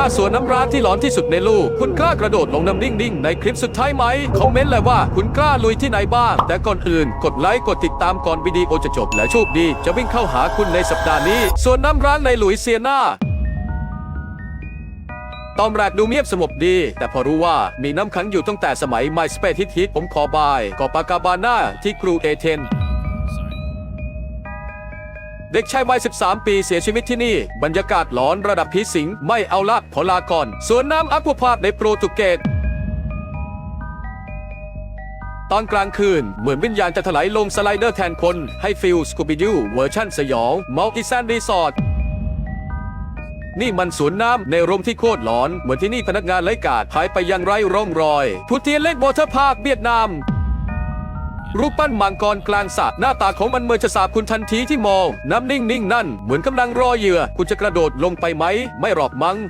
ถ้าสวนน้ำร้านที่หลอนที่สุดในโลกคุณกล้ากระโดดลงน้ำนิ่งๆ ในคลิปสุดท้ายไหม คอมเมนต์เลยว่าคุณกล้าลุยที่ไหนบ้าง แต่ก่อนอื่น กดไลค์ กดติดตามก่อนวิดีโอจะจบและโชคดี จะวิ่งเข้าหาคุณในสัปดาห์นี้ส่วนน้ำร้านในหลุยเซียนาตอนแรกดูเงียบสงบดี แต่พอรู้ว่ามีน้ำขังอยู่ตั้งแต่สมัย MySpace ฮิตๆผมขอบายกอปากาบาน่าที่กรูเอเธน เด็กชายวัย 13 ปีเสียชีวิตที่นี่ บรรยากาศหลอนระดับผีสิง ไม่เอาละพอลาก่อนสวนน้ำอัควาพาร์คในโปรตุเกสตอนกลางคืน เหมือนวิญญาณจะถลายลงสไลเดอร์แทนคน ให้ฟิลสกูบิดูเวอร์ชั่นสยองมัลติแซนรีสอร์ทนี่มันสวนน้ำในโรงที่โคตรหลอน เหมือนที่นี่พนักงานไร้กาดหายไปอยังไร้ร่องรอยพุทเทียนเล็กวอเตอร์พาร์คเวียดนาม รูปปั้นมังกรกลางสระหน้าตาของมันเหมือนจะสาบคุณทันทีที่มองน้ำนิ่งๆนั่น เหมือนกำลังรอเหยื่อ คุณจะกระโดดลงไปไหม ไม่หรอกมั้ง